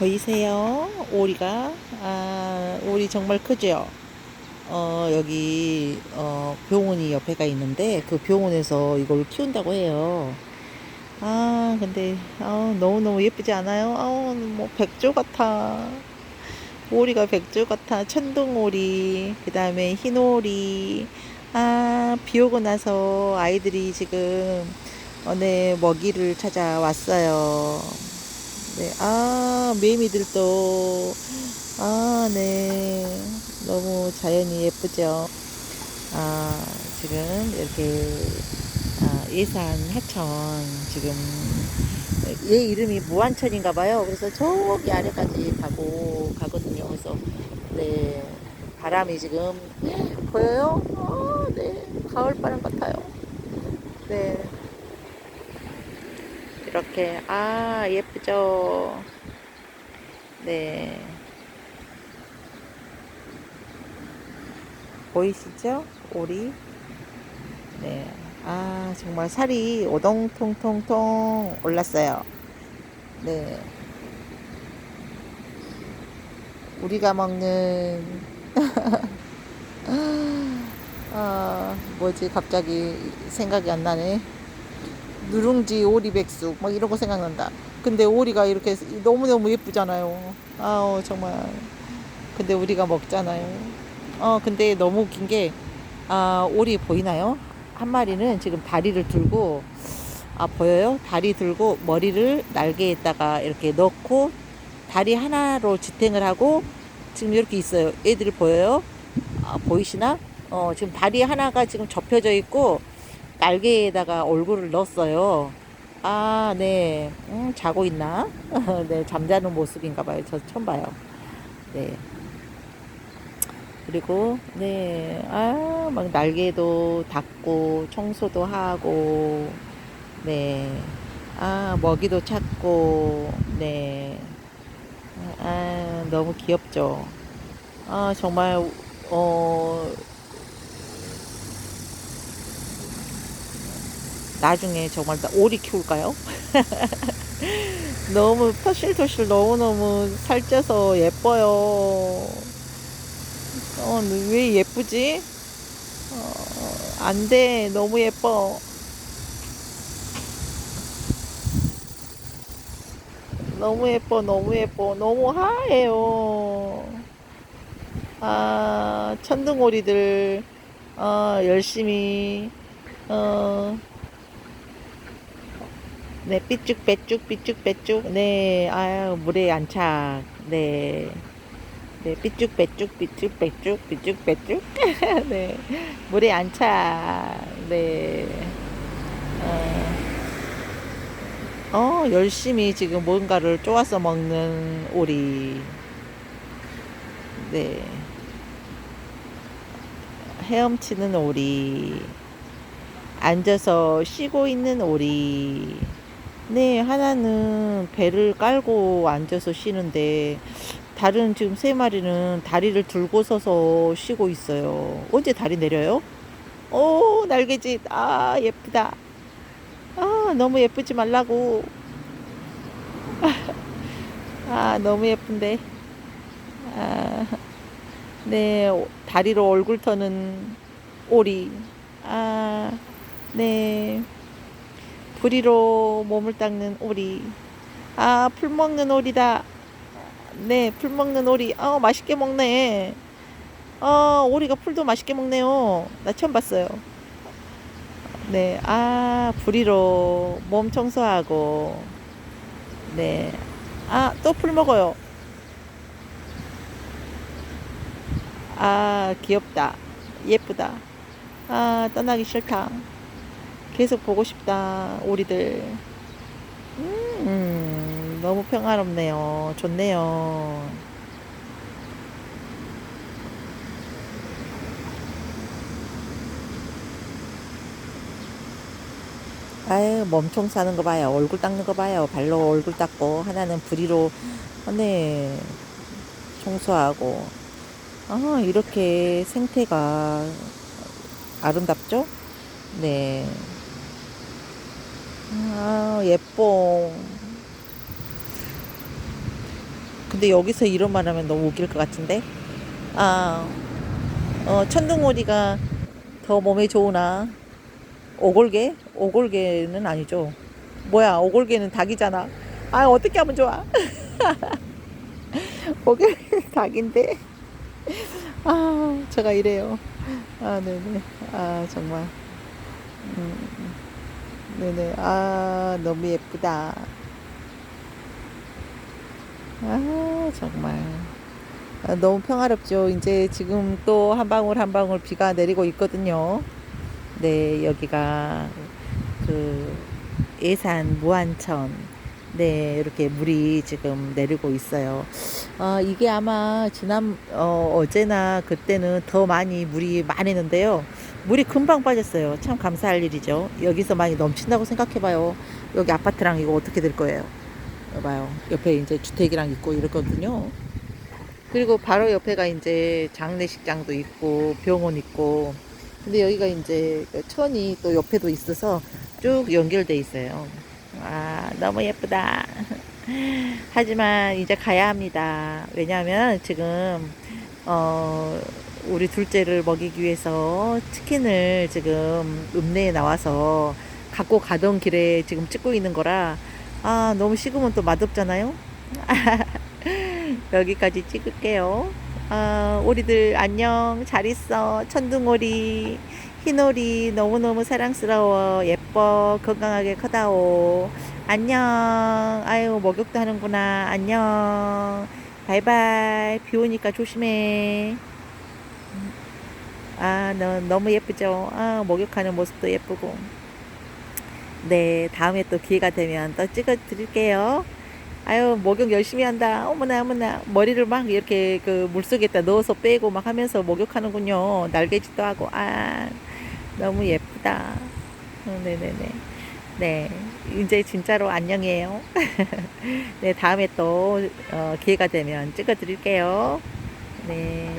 보이세요? 오리가 아 오리 정말 크죠? 어 여기 어 병원이 옆에가 있는데 그 병원에서 이걸 키운다고 해요. 아 근데 아 너무너무 예쁘지 않아요? 아뭐 백조 같아. 오리가 백조 같아. 천둥오리 그 다음에 흰오리 아 비 오고 나서 아이들이 지금 어, 네 먹이를 찾아왔어요. 네, 아, 매미들도, 아, 네. 너무 자연이 예쁘죠. 아, 지금 이렇게, 아, 예산 하천, 지금, 얘 이름이 무한천인가 봐요. 그래서 저기 아래까지 가고, 가거든요. 그래서, 네. 바람이 지금, 보여요? 아, 네. 가을 바람 같아요. 네. 이렇게. 아 예쁘죠? 네. 보이시죠? 오리? 네아 정말 살이 오동통통통 올랐어요. 네. 우리가 먹는 아 뭐지? 갑자기 생각이 안 나네 누룽지 오리 백숙 막 이런 거 생각난다. 근데 오리가 이렇게 너무너무 예쁘잖아요. 아우 정말. 근데 우리가 먹잖아요. 어 근데 너무 웃긴 게 아, 오리 보이나요? 한 마리는 지금 다리를 들고 아 보여요? 다리 들고 머리를 날개에다가 이렇게 넣고 다리 하나로 지탱을 하고 지금 이렇게 있어요. 애들이 보여요? 아, 보이시나? 어 지금 다리 하나가 지금 접혀져 있고 날개에다가 얼굴을 넣었어요. 아, 네. 음, 자고 있나? 네, 잠자는 모습인가 봐요. 저 처음 봐요. 네. 그리고, 네. 아, 막 날개도 닦고, 청소도 하고, 네. 아, 먹이도 찾고, 네. 아, 너무 귀엽죠. 아, 정말, 어, 나중에 정말 오리 키울까요? 너무 터실터실 너무너무 살쪄서 예뻐요. 어, 왜 예쁘지? 어, 안 돼. 너무 예뻐. 너무 예뻐, 너무 예뻐. 너무 하얘요. 아, 천둥오리들, 어, 열심히, 어, 네, 삐쭉 빼쭉 삐쭉 빼쭉. 네, 아유 물에 안착. 네. 네, 삐쭉 빼쭉 삐쭉 빼쭉 삐쭉 빼쭉. 네. 물에 안착. 네. 어, 어, 열심히 지금 뭔가를 쪼아서 먹는 오리. 네. 헤엄치는 오리. 앉아서 쉬고 있는 오리. 네, 하나는 배를 깔고 앉아서 쉬는데, 다른 지금 세 마리는 다리를 들고 서서 쉬고 있어요. 언제 다리 내려요? 오, 날개짓. 아, 예쁘다. 아, 너무 예쁘지 말라고. 아, 너무 예쁜데. 아, 네, 다리로 얼굴 터는 오리. 아, 네. 부리로 몸을 닦는 오리. 아, 풀 먹는 오리다. 네, 풀 먹는 오리. 어, 맛있게 먹네. 어, 오리가 풀도 맛있게 먹네요. 나 처음 봤어요. 네, 아, 부리로 몸 청소하고. 네. 아, 또 풀 먹어요. 아, 귀엽다. 예쁘다. 아, 떠나기 싫다. 계속 보고 싶다, 오리들. 음, 음, 너무 평화롭네요. 좋네요. 아유, 몸총 싸는 거 봐요. 얼굴 닦는 거 봐요. 발로 얼굴 닦고, 하나는 부리로, 어, 네, 청소하고. 아, 이렇게 생태가 아름답죠? 네. 아, 예뻐. 근데 여기서 이런 말 하면 너무 웃길 것 같은데. 아, 어, 천둥오리가 더 몸에 좋으나, 오골개? 오골개는 아니죠. 뭐야, 오골개는 닭이잖아. 아, 어떻게 하면 좋아? 오골개 닭인데. 아, 제가 이래요. 아, 네네. 아, 정말. 음, 네네. 아, 너무 예쁘다. 아, 정말. 아, 너무 평화롭죠. 이제 지금 또 한 방울 한 방울 비가 내리고 있거든요. 네, 여기가 그 예산 무안천. 네, 이렇게 물이 지금 내리고 있어요. 아, 이게 아마 지난, 어, 어제나 그때는 더 많이 물이 많았는데요. 물이 금방 빠졌어요. 참 감사할 일이죠. 여기서 많이 넘친다고 생각해봐요. 여기 아파트랑 이거 어떻게 될 거예요? 봐요. 옆에 이제 주택이랑 있고 이렇거든요. 그리고 바로 옆에가 이제 장례식장도 있고 병원 있고 근데 여기가 이제 그 천이 또 옆에도 있어서 쭉 연결돼 있어요. 아 너무 예쁘다. 하지만 이제 가야 합니다. 왜냐하면 지금 어 우리 둘째를 먹이기 위해서 치킨을 지금 읍내에 나와서 갖고 가던 길에 지금 찍고 있는 거라 아 너무 식으면 또 맛없잖아요. 여기까지 찍을게요. 아, 오리들 안녕. 잘 있어. 천둥오리, 흰오리 너무너무 사랑스러워. 예뻐. 건강하게 커다오. 안녕. 아유, 목욕도 하는구나. 안녕. 바이바이. 비 오니까 조심해. 아, 너, 너무 예쁘죠? 아, 목욕하는 모습도 예쁘고. 네, 다음에 또 기회가 되면 또 찍어 드릴게요. 아유 목욕 열심히 한다. 어머나 어머나. 머리를 막 이렇게 그 물속에다 넣어서 빼고 막 하면서 목욕하는군요. 날개짓도 하고. 아 너무 예쁘다. 어, 네네네. 네 이제 진짜로 안녕이에요. 네 다음에 또 어, 기회가 되면 찍어 드릴게요. 네